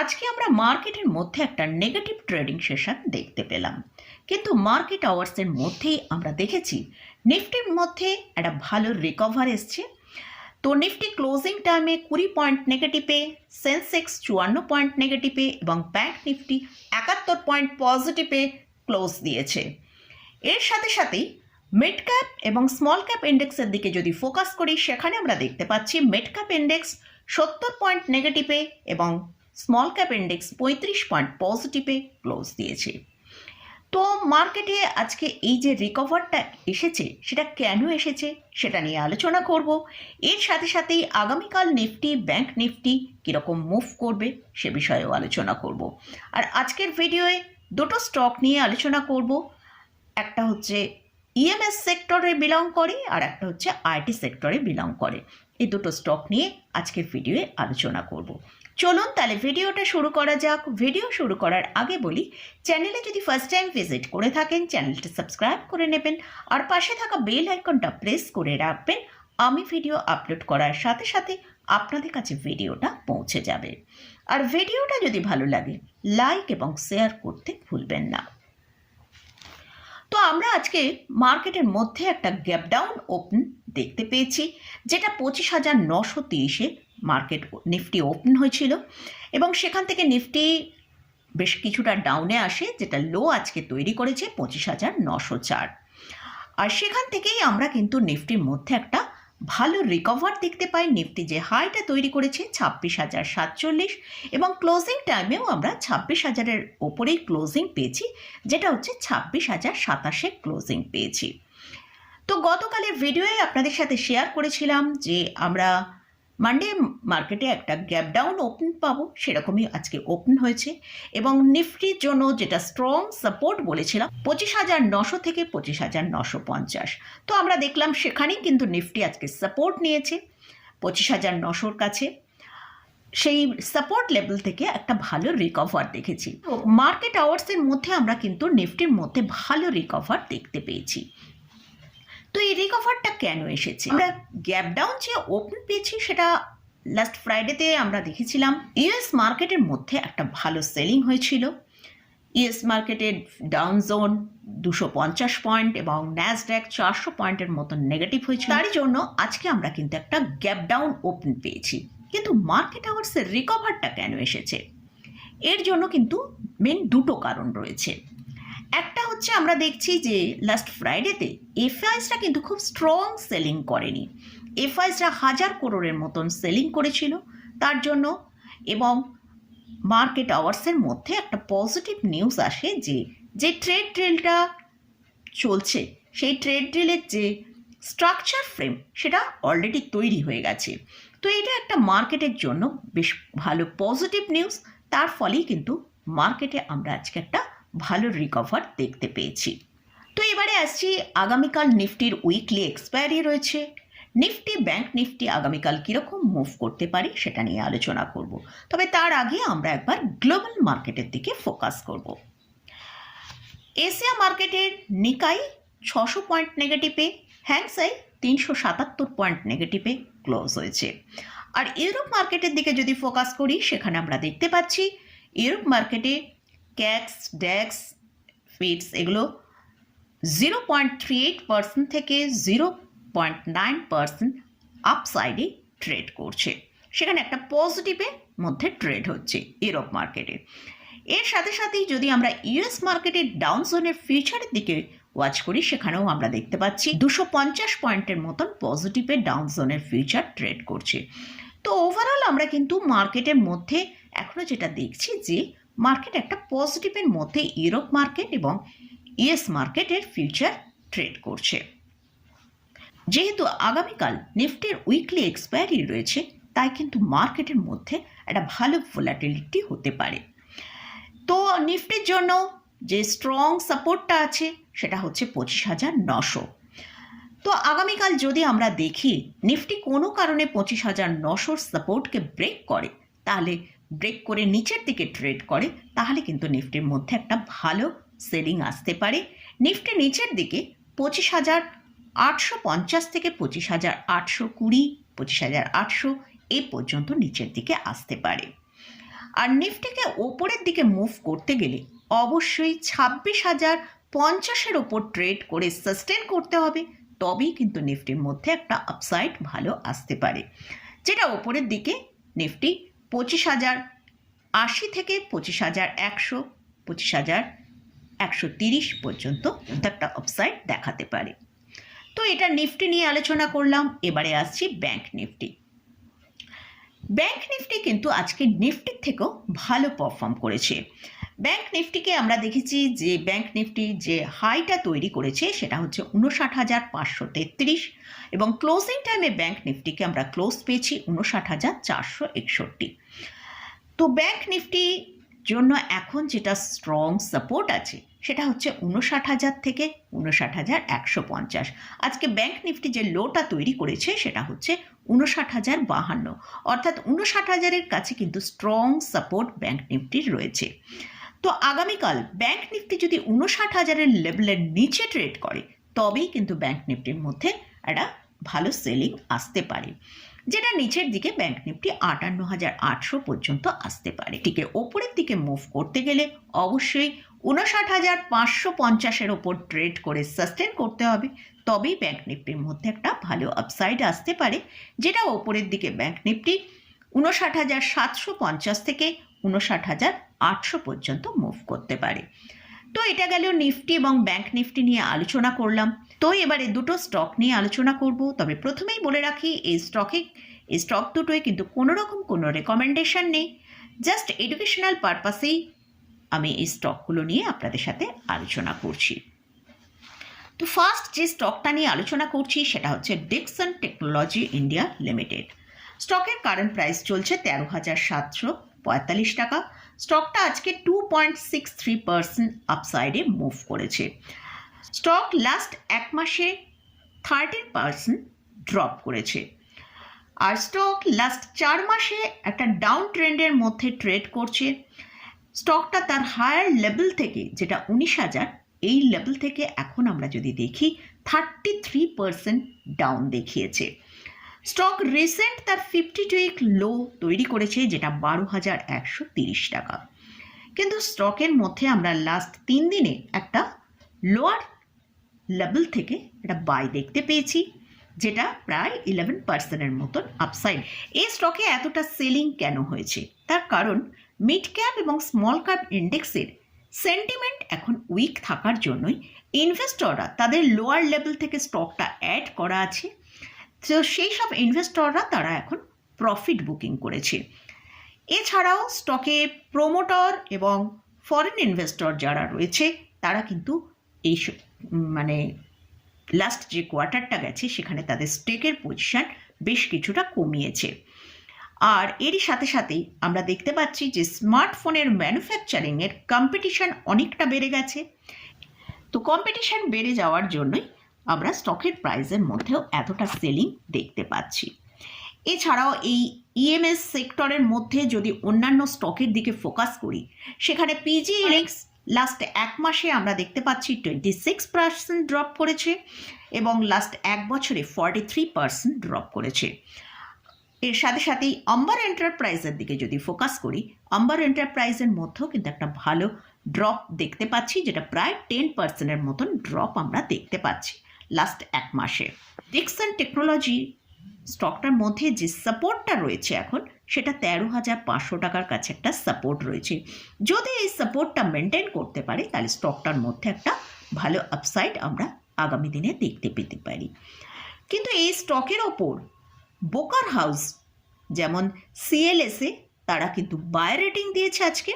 আজকে আমরা মার্কেটের মধ্যে একটা নেগেটিভ ট্রেডিং সেশন দেখতে পেলাম। কিন্তু মার্কেট আওয়ার্সের মধ্যেই আমরা দেখেছি, নিফটির মধ্যে একটা ভালো রিকভার এসছে। তো নিফটি ক্লোজিং টাইমে কুড়ি পয়েন্ট নেগেটিভে সেন্সেক্স চুয়ান্ন পয়েন্ট নেগেটিভে এবং ব্যাংক নিফটি একাত্তর পয়েন্ট পজিটিভে ক্লোজ দিয়েছে। এর সাথে সাথেই মিড ক্যাপ এবং স্মল ক্যাপ ইন্ডেক্সের দিকে যদি ফোকাস করি, সেখানে আমরা দেখতে পাচ্ছি মিড ক্যাপ ইন্ডেক্স সত্তর পয়েন্ট নেগেটিভে এবং স্মল ক্যাপ ইন্ডেক্স পঁয়ত্রিশ পয়েন্ট পজিটিভে ক্লোজ দিয়েছে। তো মার্কেটে আজকে এই যে রিকভারটা এসেছে, সেটা কেন এসেছে সেটা নিয়ে আলোচনা করব। এর সাথে সাথেই আগামীকাল নিফটি ব্যাংক নিফটি কীরকম মুভ করবে সে বিষয়েও আলোচনা করব। আর আজকের ভিডিওয়ে দুটো স্টক নিয়ে আলোচনা করব। একটা হচ্ছে ইএমএস সেক্টরে বিলং করে আর একটা হচ্ছে আইটি সেক্টরে বিলং করে। এই দুটো স্টক নিয়ে আজকের ভিডিওয়ে আলোচনা করব। চলুন তাহলে ভিডিওটা শুরু করা যাক। ভিডিও শুরু করার আগে বলি, চ্যানেলে যদি ফার্স্ট টাইম ভিজিট করে থাকেন, চ্যানেলটা সাবস্ক্রাইব করে নেবেন আর পাশে থাকা বেল আইকনটা প্রেস করে রাখবেন। আমি ভিডিও আপলোড করার সাথে সাথে আপনাদের কাছে ভিডিওটা পৌঁছে যাবে। আর ভিডিওটা যদি ভালো লাগে লাইক এবং শেয়ার করতে ভুলবেন না। তো আমরা আজকে মার্কেটের মধ্যে একটা গ্যাপ ডাউন ওপেন দেখতে পেয়েছি, যেটা পঁচিশ হাজার নশো তিরিশে মার্কেট নিফটি ওপেন হয়েছিল এবং সেখান থেকে নিফটি বেশ কিছুটা ডাউনে আসে, যেটা লো আজকে তৈরি করেছে পঁচিশ হাজার নশো চার। আর সেখান থেকেই আমরা কিন্তু নিফটির মধ্যে একটা ভালো রিকভার দেখতে পাই। নিফটি যে হাইটা তৈরি করেছে ছাব্বিশ হাজার সাতচল্লিশ এবং ক্লোজিং টাইমেও আমরা ছাব্বিশ হাজারের ওপরেই ক্লোজিং পেয়েছি, যেটা হচ্ছে ছাব্বিশ হাজার সাতাশে ক্লোজিং পেয়েছি। তো গতকালের ভিডিওয়ে আপনাদের সাথে শেয়ার করেছিলাম যে আমরা মানডে মার্কেটে একটা গ্যাপ ডাউন ওপেন পাবো সেরকমই আজকে ওপেন হয়েছে। এবং নিফটির জন্য যেটা স্ট্রং সাপোর্ট বলেছিলাম পঁচিশ হাজার নশো থেকে পঁচিশ হাজার নশো পঞ্চাশ। তো আমরা দেখলাম সেখানেই কিন্তু নিফটি আজকে সাপোর্ট নিয়েছে পঁচিশ হাজার নশোর কাছে। সেই সাপোর্ট লেভেল থেকে একটা ভালো রিকভার দেখেছি। মার্কেট আওয়ার্সের মধ্যে আমরা কিন্তু নিফটির মধ্যে ভালো রিকভার দেখতে পেয়েছি। তো এই রিকভারটা কেন এসেছে? আমরা গ্যাপ ডাউন যে ওপেন পেয়েছি সেটা লাস্ট ফ্রাইডেতে আমরা দেখেছিলাম। ইউএস মার্কেটের মধ্যে একটা ভালো সেলিং হয়েছিল। ইউএস মার্কেটের ডাউন জোন দুশো পঞ্চাশ পয়েন্ট এবং ন্যাসড্যাক চারশো পয়েন্টের মতন নেগেটিভ হয়েছিল। তারই জন্য আজকে আমরা কিন্তু একটা গ্যাপ ডাউন ওপেন পেয়েছি। কিন্তু মার্কেট আওয়ার্সের রিকভারটা কেন এসেছে? এর জন্য কিন্তু মেন দুটো কারণ রয়েছে। একটা হচ্ছে আমরা দেখছি যে লাস্ট ফ্রাইডেতে এফআইসরা কিন্তু খুব স্ট্রং সেলিং করেনি। এফআইসরা হাজার করোড়ের মতন সেলিং করেছিল। তার জন্য এবং মার্কেট আওয়ার্সের মধ্যে একটা পজিটিভ নিউজ আসে যে যে ট্রেড ড্রিলটা চলছে, সেই ট্রেড ড্রিলের যে স্ট্রাকচার ফ্রেম সেটা অলরেডি তৈরি হয়ে গেছে। তো এটা একটা মার্কেটের জন্য বেশ ভালো পজিটিভ নিউজ তার ফলেই কিন্তু মার্কেটে আমরা আজকে একটা ভালো রিকভার দেখতে পেয়েছি। তো এবারে আসছি আগামীকাল নিফটির উইকলি এক্সপায়ারি রয়েছে। নিফটি ব্যাংক নিফটি আগামীকাল কীরকম মুভ করতে পারি সেটা নিয়ে আলোচনা করব। তবে তার আগে আমরা একবার গ্লোবাল মার্কেটের দিকে ফোকাস করব। এশিয়া মার্কেটের নিকাই ছশো পয়েন্ট নেগেটিভে হ্যাংসাই তিনশো সাতাত্তর পয়েন্ট নেগেটিভে ক্লোজ হয়েছে। আর ইউরোপ মার্কেটের দিকে যদি ফোকাস করি, সেখানে আমরা দেখতে পাচ্ছি, ইউরোপ মার্কেটে ক্যাক্স ড্যাক্স ফিটস এগুলো zero point three eight percent থেকে জিরো পয়েন্ট নাইন পার্সেন্ট আপসাইডে ট্রেড করছে। সেখানে একটা পজিটিভের মধ্যে ট্রেড হচ্ছে ইউরোপ মার্কেটে এর সাথে সাথেই যদি আমরা ইউএস মার্কেটের ডাউন জোনের ফিউচারের দিকে ওয়াচ করি, সেখানেও আমরা দেখতে পাচ্ছি দুশো পঞ্চাশ পয়েন্টের মতন পজিটিভে ডাউন জোনের ফিউচার ট্রেড করছে। তো ওভারঅল আমরা কিন্তু মার্কেটের মধ্যে এখনও যেটা দেখছি যে মার্কেট একটা পজিটিভের মধ্যে ইউরোপ মার্কেট এবং ইউএস মার্কেটের ফিউচার ট্রেড করছে। যেহেতু আগামীকাল নিফটির উইকলি এক্সপায়ারি রয়েছে, তাই কিন্তু মার্কেটের মধ্যে একটা ভালো ভোলাটিলিটি হতে পারে। তো নিফটির জন্য যে স্ট্রং সাপোর্টটা আছে, সেটা হচ্ছে পঁচিশ হাজার নশো তো আগামীকাল যদি আমরা দেখি, নিফটি কোনো কারণে পঁচিশ হাজার নশোর সাপোর্টকে ব্রেক করে, তাহলে ব্রেক করে নিচের দিকে ট্রেড করে, তাহলে কিন্তু নিফটির মধ্যে একটা ভালো সেলিং আসতে পারে। নিফটি নিচের দিকে পঁচিশ হাজার আটশো পঞ্চাশ থেকে পঁচিশ হাজার আটশো কুড়ি, পঁচিশ হাজার আটশো এ পর্যন্ত নিচের দিকে আসতে পারে। আর নিফটিকে ওপরের দিকে মুভ করতে গেলে অবশ্যই ছাব্বিশ হাজার পঞ্চাশের ওপর ট্রেড করে সাস্টেন করতে হবে, তবেই কিন্তু নিফটির মধ্যে একটা আপসাইড ভালো আসতে পারে। যেটা ওপরের দিকে নিফটি পঁচিশ হাজার, আশি থেকে পঁচিশ হাজার একশো, পঁচিশ হাজার একশো তিরিশ পর্যন্ত একটা অফসাইড দেখাতে পারে। তো এটা নিফটি নিয়ে আলোচনা করলাম, এবারে আসছি ব্যাংক নিফটি। ব্যাংক নিফটি কিন্তু আজকে নিফটির থেকেও ভালো পারফর্ম করেছে। ব্যাংক নিফটিকে আমরা দেখেছি যে ব্যাংক নিফটি যে হাইটা তৈরি করেছে সেটা হচ্ছে উনষাট হাজার পাঁচশো তেত্রিশ এবং ক্লোজিং টাইমে ব্যাংক নিফটিকে আমরা ক্লোজ পেয়েছি উনষাট হাজার চারশো একষট্টি। তো ব্যাংক নিফটি জন্য এখন যেটা স্ট্রং সাপোর্ট আছে, সেটা হচ্ছে উনষাট হাজার থেকে উনষাট হাজার একশো পঞ্চাশ। আজকে ব্যাংক নিফটি যে লোটা তৈরি করেছে, সেটা হচ্ছে উনষাট হাজার বাহান্ন। অর্থাৎ উনষাট হাজারের কাছে কিন্তু স্ট্রং সাপোর্ট ব্যাংক নিফটির রয়েছে। তো আগামীকাল ব্যাংক নিফটি যদি উনষাট হাজারের লেভেলের নিচে ট্রেড করে, তবেই কিন্তু ব্যাংক নিফটির মধ্যে একটা ভালো সেলিং আসতে পারে। যেটা নিচের দিকে ব্যাংক নিফটি আটান্ন হাজার আটশো পর্যন্ত আসতে পারে। টিকে ওপরের দিকে মুভ করতে গেলে অবশ্যই উনষাট হাজার পাঁচশো পঞ্চাশের ওপর ট্রেড করে সাস্টেন করতে হবে। তবেই ব্যাংক নিফটির মধ্যে একটা ভালো আপসাইড আসতে পারে, যেটা ওপরের দিকে ব্যাংক নিফটি উনষাট হাজার সাতশো পঞ্চাশ থেকে উনষাট হাজার আটশো পর্যন্ত মুভ করতে পারে। তো এটা গেল নিফটি এবং ব্যাংক নিফটি নিয়ে আলোচনা করলাম। তো এবারে দুটো স্টক নিয়ে আলোচনা করব। তবে প্রথমেই বলে রাখি, এই স্টকে এই স্টক দুটোয় কিন্তু কোনো রকম কোনো রেকমেন্ডেশন নেই। জাস্ট এডুকেশনাল পারপাসেই আমি এই স্টকগুলো নিয়ে আপনাদের সাথে আলোচনা করছি। তো ফার্স্ট যে স্টকটা নিয়ে আলোচনা করছি, সেটা হচ্ছে ডিকসন টেকনোলজি ইন্ডিয়া লিমিটেড স্টকের কারেন্ট প্রাইস চলছে তেরো হাজার সাতশো পঁয়তাল্লিশ টাকা। স্টকটা আজকে two point six three percent আপসাইডে move করেছে। স্টক লাস্ট এক মাসে থার্টিন পার্সেন্ট ড্রপ করেছে। আর স্টক লাস্ট চার মাসে একটা ডাউন ট্রেন্ডের মধ্যে ট্রেড করছে। স্টকটা তার হায়ার লেভেল থেকে, যেটা উনিশ হাজার, এই লেভেল থেকে এখন আমরা যদি দেখি থার্টি থ্রি পার্সেন্ট ডাউন দেখিয়েছে। স্টক রিসেন্ট তার ফিফটি টু উইক লো তৈরি করেছে, যেটা বারো হাজার একশো তিরিশ টাকা। কিন্তু স্টকের মধ্যে আমরা লাস্ট তিন দিনে একটা লোয়ার লেভেল থেকে একটা বাই দেখতে পেয়েছি, যেটা প্রায় ইলেভেন পার্সেন্টের মতন আপসাইড এই স্টকে এতটা সেলিং কেন হয়েছে? তার কারণ মিড ক্যাপ এবং স্মল ক্যাপ ইন্ডেক্সের সেন্টিমেন্ট এখন উইক থাকার জন্যই ইনভেস্টররা তাদের লোয়ার লেভেল থেকে স্টকটা অ্যাড করা আছে তো সেই সব ইনভেস্টররা তারা এখন প্রফিট বুকিং করেছে। এছাড়াও স্টকে প্রোমোটর এবং ফরেন ইনভেস্টর যারা রয়েছে, তারা কিন্তু এই মানে লাস্ট যে কোয়ার্টারটা গেছে, সেখানে তাদের স্টেকের পজিশন বেশ কিছুটা কমিয়েছে। আর এরই সাথে সাথেই আমরা দেখতে পাচ্ছি যে স্মার্টফোনের ম্যানুফ্যাকচারিংয়ের কম্পিটিশান অনেকটা বেড়ে গেছে। তো কম্পিটিশান বেড়ে যাওয়ার জন্যই আমরা স্টকের প্রাইসের মধ্যেও এতটা সেলিং দেখতে পাচ্ছি। এছাড়াও এই ইএমএস সেক্টরের মধ্যে যদি অন্যান্য স্টকের দিকে ফোকাস করি, সেখানে পিজি ইলেক্স লাস্ট এক মাসে আমরা দেখতে পাচ্ছি টোয়েন্টি সিক্স পার্সেন্ট ড্রপ করেছে এবং লাস্ট এক বছরে ফর্টি থ্রি পার্সেন্ট ড্রপ করেছে। এর সাথে সাথেই আম্বার এন্টারপ্রাইজের দিকে যদি ফোকাস করি আম্বার এন্টারপ্রাইজের মধ্যেও কিন্তু একটা ভালো ড্রপ দেখতে পাচ্ছি, যেটা প্রায় টেন পার্সেন্টের মতন ড্রপ আমরা দেখতে পাচ্ছি। লাস্ট এক মাসে। ডিকসন টেকনোলজি স্টকটার মধ্যে যে সাপোর্টটা রয়েছে এখন, সেটা তেরো হাজার পাঁচশো টাকার কাছে একটা সাপোর্ট রয়েছে। যদি এই সাপোর্টটা মেনটেন করতে পারে, তাহলে স্টকটার মধ্যে একটা ভালো আপসাইড আমরা আগামী দিনে দেখতে পেতে পারি। কিন্তু এই স্টকের ওপর বোকার হাউস যেমন সিএলএসএ তারা কিন্তু বাই রেটিং দিয়েছে আজকে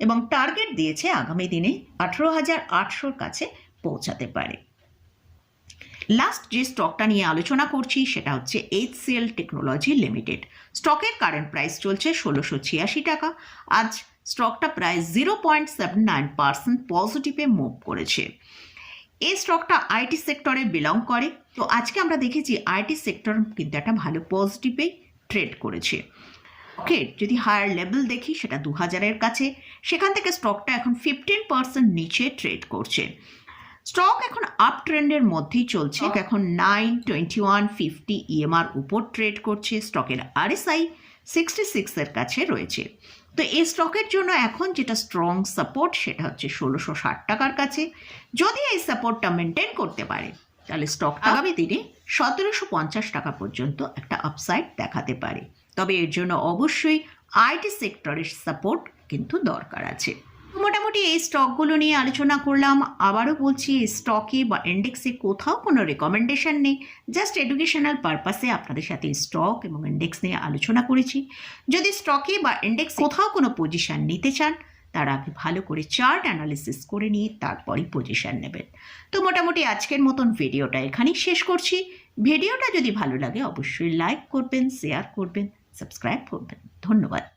এবং টার্গেট দিয়েছে আগামী দিনে আঠেরো হাজার আটশোর কাছে পৌঁছাতে পারে। লাস্ট যে স্টকটা নিয়ে আলোচনা করছি সেটা হচ্ছে এইচসিএল টেকনোলজি লিমিটেড স্টকের কারেন্ট প্রাইস চলছে ষোলোশো ছিয়াশি টাকা। আজ স্টকটা প্রায় zero point seven nine percent পজিটিভে move করেছে। এই স্টকটা আইটি সেক্টরে বিলং করে। তো আজকে আমরা দেখেছি আইটি সেক্টর কিন্তু একটা ভালো পজিটিভে ট্রেড করেছে। ওকে যদি হায়ার লেভেল দেখি, সেটা দু হাজারের কাছে। সেখান থেকে স্টকটা এখন ফিফটিন পার্সেন্ট নিচে ট্রেড করছে। স্টক এখন আপ ট্রেন্ডের মধ্যেই চলছে। এখন nine twenty one fifty EMR উপর ট্রেড করছে। স্টকের আরএসআই সিক্সটি সিক্সের কাছে রয়েছে। তো এই স্টকের জন্য এখন যেটা স্ট্রং সাপোর্ট সেটা হচ্ছে ষোলোশো ষাট টাকার কাছে। যদি এই সাপোর্টটা মেনটেন করতে পারে তাহলে স্টক আগামী দিনে সতেরোশো পঞ্চাশ টাকা পর্যন্ত একটা আপসাইড দেখাতে পারে। তবে এর জন্য অবশ্যই আইটি সেক্টরের সাপোর্ট কিন্তু দরকার আছে। মোটামুটি এই স্টকগুলো নিয়ে আলোচনা করলাম। আবারও বলছি এই স্টকে বা ইন্ডেক্সে কোথাও কোনো রেকমেন্ডেশন নেই। জাস্ট এডুকেশনাল পারপাসে আপনাদের সাথে স্টক এবং ইন্ডেক্স নিয়ে আলোচনা করেছি। যদি স্টকে বা ইন্ডেক্স কোথাও কোনো পজিশন নিতে চান, তার আগে ভালো করে চার্ট অ্যানালিসিস করে নিয়ে তারপরই পজিশান নেবেন। তো মোটামুটি আজকের মতন ভিডিওটা এখানেই শেষ করছি। ভিডিওটা যদি ভালো লাগে, অবশ্যই লাইক করবেন শেয়ার করবেন সাবস্ক্রাইব করবেন। ধন্যবাদ।